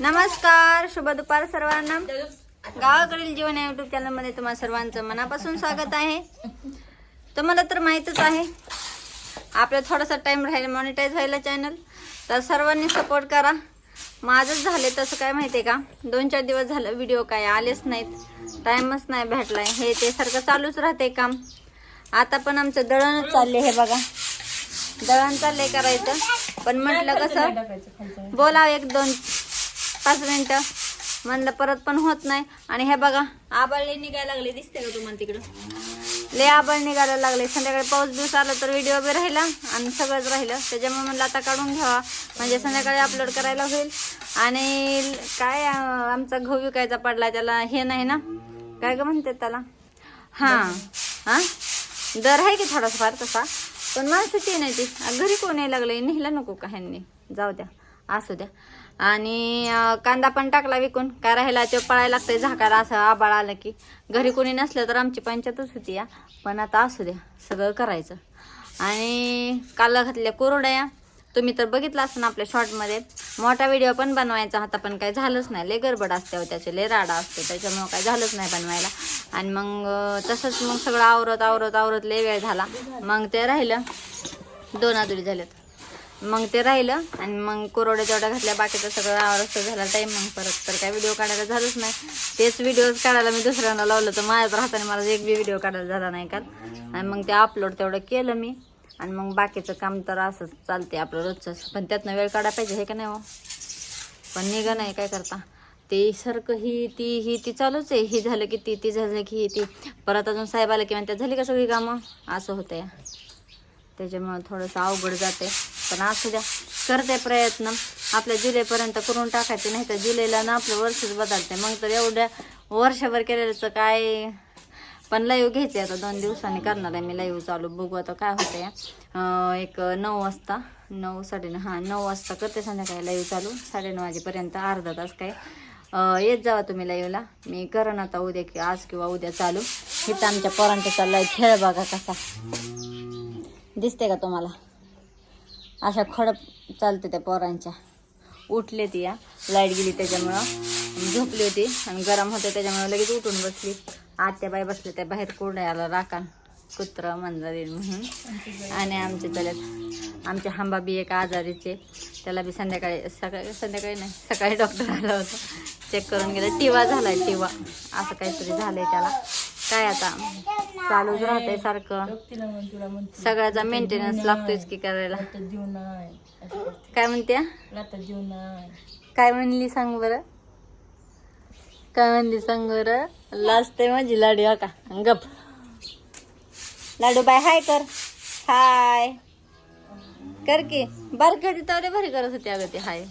नमस्कार शुभ दुपार सर्वांना. गावाकडील जीवन या युट्यूब चॅनलमध्ये तुम्हा सर्वांचं मनापासून स्वागत आहे. तुम्हाला तर माहीतच आहे आपल्या थोडासा टाइम राहील मॉनिटाईज व्हायला चॅनल तर सर्वांनी सपोर्ट करा. माझंच झाले तसं काय माहिती आहे का? दोन चार दिवस झालं व्हिडिओ काय आलेच नाहीत. टाईमच नाही भेटलाय. हे ते सारखं चालूच राहते काम. आता पण आमचं दळणच चालले हे बघा. दळण चाललंय करायचं. पण म्हटलं कसं? बोलाव एक दोन पाच मिनटं. म्हणलं परत पण होत नाही. आणि हे बघा आबाळले निघायला लागले. दिसते का तुम्हाला तिकडं? लय आबाळ निघायला लागले. संध्याकाळी पाऊस दिवस आला तर व्हिडिओ बी राहिला आणि सगळंच राहिलं. त्याच्यामुळे म्हणलं आता काढून घ्यावा. म्हणजे संध्याकाळी अपलोड करायला होईल. आणि काय आमचा घऊ विकायचा पडला त्याला. हे नाही ना? काय ग म्हणते त्याला? हां. हां? दर आहे की थोडासा फार तसा? पण माणसाची नाही ती. घरी कोण यायला लागले नेहला नको का ह्यांनी? जाऊ द्या. असू द्या. आणि कांदा पण टाकला विकून. काय राहिला ते पळायला लागतंय झाकाला असं आबाळ आलं की. घरी कोणी नसलं तर आमची पंचायतच होती या. पण आता असू द्या सगळं करायचं. आणि काल घातल्या कोरड्या तुम्ही तर बघितला असं ना आपल्या शॉर्टमध्ये. मोठा व्हिडिओ पण बनवायचा होता पण काय झालंच नाही. लय गडबड असते त्याचे लय राडा असते त्याच्यामुळं काय झालंच नाही बनवायला. आणि मग तसंच मग सगळं आवरत आवरत आवरत लय वेळ झाला. मग ते राहिलं दोन आदुरी झाल्यात. मग ते राहिलं आणि मग कोरोड्या तेवढ्या घातल्या बाकीचं सगळं आवरत झाला टाईम मग परत तर काय व्हिडिओ काढायला झालंच नाही. तेच व्हिडिओज काढायला मी दुसऱ्यांना लावलं तर माझ्याच राहताना मला एक बी व्हिडिओ काढायला झाला नाही काल आणि मग ते अपलोड तेवढं केलं मी. आणि मग बाकीचं काम तर असंच चालते आपलं रोजचंच. पण त्यातनं वेळ काढा पाहिजे हे का नाही हो? पण निघा नाही काय करता? ते सारखं ही ती ही ती चालूच आहे. ही झालं की ती ती झालं की ही ती. परत अजून साहेब आलं की म्हणतात झाली का सगळी कामं? असं होतं या त्याच्यामुळं थोडंसं अवघड जाते पण असू द्या. करते प्रयत्न. आपल्या जुलैपर्यंत करून टाकायचे नाही तर जुलैला ना आपलं वर्षच बदलते मग तर एवढ्या वर्षभर केलेलं काय? पण लाईव्ह घ्यायचे आता. दोन दिवसांनी करणार आहे मी लाईव्ह चालू. बघू आता काय होतं एक नऊ वाजता नऊ साडेनऊ हां नऊ वाजता करते संध्याकाळी लाईव्ह चालू. साडेनऊ वाजेपर्यंत अर्धा तास काय. येत जावा तुम्ही लाईव्हला. मी करण आता उद्या की आज किंवा उद्या चालू. इथं आमच्या पोरांचा चाललाय खेळ बघा कसा. दिसते का तुम्हाला? अशा खडप चालते त्या पोरांच्या. उठले ती या लाइट गेली त्याच्यामुळं. झोपली होती आणि गरम होते त्याच्यामुळे लगेच उठून बसली. आत्या बाई बसले त्या बाहेर कोरड्याला राखण कुत्र मंजरी म्हणून. आणि आमचे त्याच्यात आमचे हांबा बी एक आजारीचे त्याला बी संध्याकाळी सकाळी संध्याकाळी नाही सकाळी डॉक्टर आला होता. चेक करून गेलं टिवा आहे टिवा. असं काहीतरी झालंय त्याला. काय आता? चालूच राहतंय सारखं. सगळ्याचा मेंटेनन्स लागतोच की करायला. काय म्हणते काय म्हणली सांग बरं? काय म्हणली सांग बरं? लाजते माझी लाडू हा का? गप. लाडू बाय हाय कर. हाय. कर की. बारकी होती तेवढे भारी करत होती अगं ते हाय.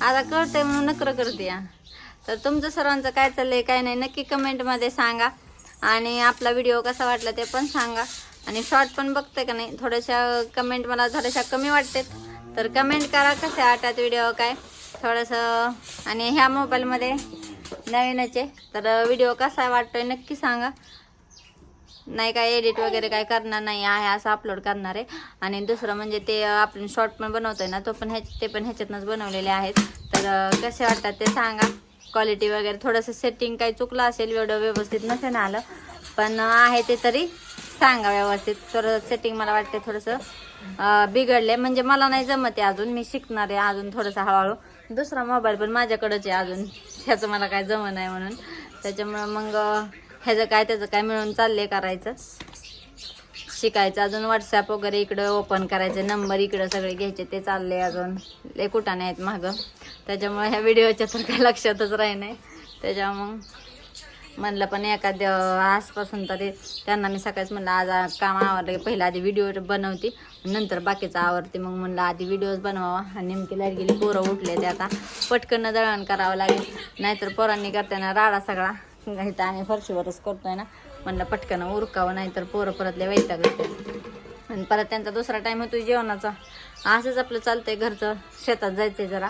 आता करते म्हणून नकर करते या. तर तुमचं सर्वांचं काय चाललंय काय नाही नक्की कमेंटमध्ये सांगा. आणि आपला व्हिडिओ कसा वाटला ते पण सांगा. आणि शॉर्ट पण बघते का नाही थोड्याशा कमेंट मला थोड्याशा कमी वाटतात. तर कमेंट करा कसे वाटतात व्हिडिओ काय थोडंसं. आणि ह्या मोबाईलमध्ये नवीनच आहे तर व्हिडिओ कसा वाटतोय नक्की सांगा. नाही काय एडिट वगैरे काय करणार नाही आहे असं अपलोड करणार आहे. आणि दुसरं म्हणजे ते आपण शॉर्ट पण बनवतोय ना तो पण ह्या ते पण ह्याच्यातनंच बनवलेले आहेत. तर कसे वाटतात ते सांगा. क्वालिटी वगैरे थोडंसं सेटिंग काही चुकलं असेल एवढं व्यवस्थित नसेल आलं. पण आहे ते तरी. सांगा व्यवस्थित. तर सेटिंग मला वाटते थोडंसं बिघडले म्हणजे मला नाही जमत आहे अजून. मी शिकणार आहे अजून थोडंसं हळूहळू. दुसरा मोबाईल पण माझ्याकडंच आहे अजून. ह्याचं मला काय जमत नाही म्हणून. त्याच्यामुळं मग ह्याचं काय त्याचं काय मिळून चाललंय करायचं. शिकायचं. अजून व्हॉट्सॲप वगैरे इकडं ओपन करायचे. नंबर इकडं सगळे घ्यायचे. ते चालले अजून. लय कुठाने आहेत मागं. त्याच्यामुळे ह्या व्हिडिओच्या तर काही लक्षातच राही नाही. त्याच्यामुळं म्हणलं पण एखाद्या आजपासून तरी त्यांना मी सकाळीच म्हणलं आज काम आवरलं पहिला आधी व्हिडिओ बनवते नंतर बाकीचं आवडते मग म्हणलं आधी व्हिडिओज बनवावा. आणि नेमकी लाइट गेली पोरं उठले ते आता. पटकन दळण करावं लागेल. नाहीतर पोरांनी करताना राडा सगळा. इथं आम्ही फरशीवरच करतोय ना. म्हणलं पटकन हो, उरकावं नाही तर पोरं परत लय वैताग आणि परत त्यांचा दुसरा टाईम होतो जेवणाचा. असंच आपलं चालतंय घरचं. शेतात जायचंय जरा.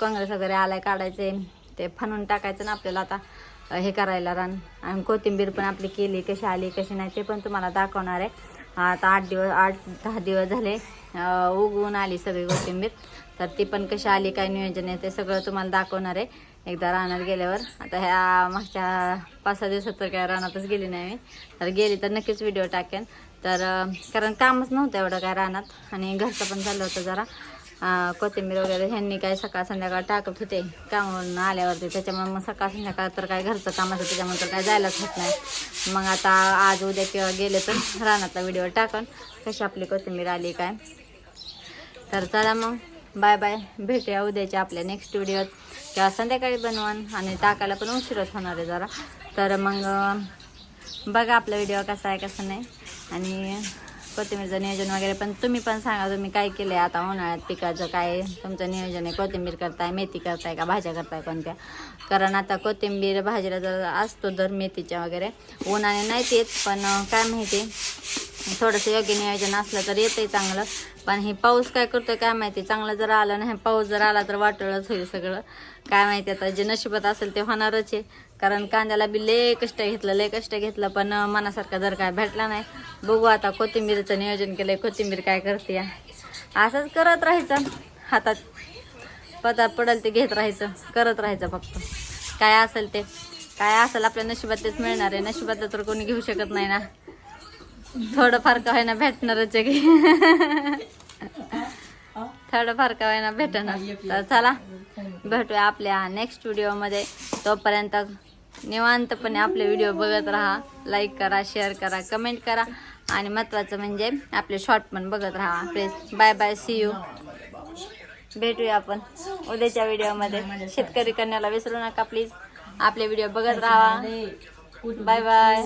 काँग्रेस वगैरे आलाय काढायचे ते फणून टाकायचं ना आपल्याला आता. हे करायला रान. आणि कोथिंबीर पण आपली केली कशी आली कशी नाही ते पण तुम्हाला दाखवणार आहे. आता आठ दिवस आठ दहा दिवस झाले उगवून आली सगळी कोथिंबीर. तर ती पण कशी आली काय नियोजन आहे ते सगळं तुम्हाला दाखवणार आहे. एकदा रानात गेल्यावर. आता ह्या मागच्या पाच सहा दिवसात तर काय रानातच गेली नाही मी. तर गेली तर नक्कीच व्हिडिओ टाकेन. तर कारण कामच नव्हतं एवढं काय रानात. आणि घरचं पण झालं होतं जरा. कोथिंबीर वगैरे ह्यांनी काय सकाळ संध्याकाळ टाकत होते. कामावरून आल्यावरती. त्याच्यामुळे मग सकाळ संध्याकाळ तर काय घरचं कामाचं त्याच्यामुळे तर काय जायलाच होत नाही. मग आता आज उद्या किंवा गेले तर रानातला व्हिडिओ टाकन. कशी आपली कोथिंबीर आली काय. तर चला मग. बाय बाय भेटूया उद्याच्या आपल्या नेक्स्ट व्हिडिओत किंवा संध्याकाळी बनवून आणि टाकायला पण उशीरच होणार आहे जरा. तर मग बघा आपला व्हिडिओ कसा आहे कसा नाही. आणि कोथिंबीरचं नियोजन वगैरे पण तुम्ही पण सांगा तुम्ही काय केलं आहे आता उन्हाळ्यात पिकाचं काय तुमचं नियोजन आहे? कोथिंबीर करताय मेथी करताय का भाज्या करताय कोणत्या? कारण आता कोथिंबीर भाजीला जर असतो दर मेथीच्या वगैरे. उन्हाने नाहीत येत पण काय माहिती? थोडंसं योग्य नियोजन असलं तर येतंय चांगलं. पण हे पाऊस काय करतोय काय माहिती चांगलं जर आलं नाही पाऊस जर आला तर वाटळच होईल सगळं. काय माहिती आता जे नशिबात असेल ते होणारच आहे. कारण कांद्याला बी लय कष्ट घेतलं लय कष्ट घेतलं पण मनासारखं जर काय भेटला नाही बघू आता कोथिंबीरचं नियोजन केलंय कोथिंबीर काय करते असंच करत राहायचं. हातात पदार्थ पडेल ते घेत राहायचं करत राहायचं फक्त. काय असेल ते काय असेल आपल्या नशिबात तेच मिळणार आहे. नशिबात तर कोणी घेऊ शकत नाही ना. थोडंफार का होईना भेटणारच आहे की. थोडंफार का होईना भेटणार. तर चला भेटूया आपल्या नेक्स्ट व्हिडिओमध्ये तोपर्यंत निवांतपणे आपले व्हिडिओ बघत राहा. लाईक करा शेअर करा कमेंट करा. आणि महत्त्वाचं म्हणजे आपले शॉर्ट पण बघत राहा. Please bye bye see you भेटूया आपण उद्याच्या व्हिडिओमध्ये शेतकरी करण्याला विसरू नका प्लीज आपले व्हिडिओ बघत राहा. Bye bye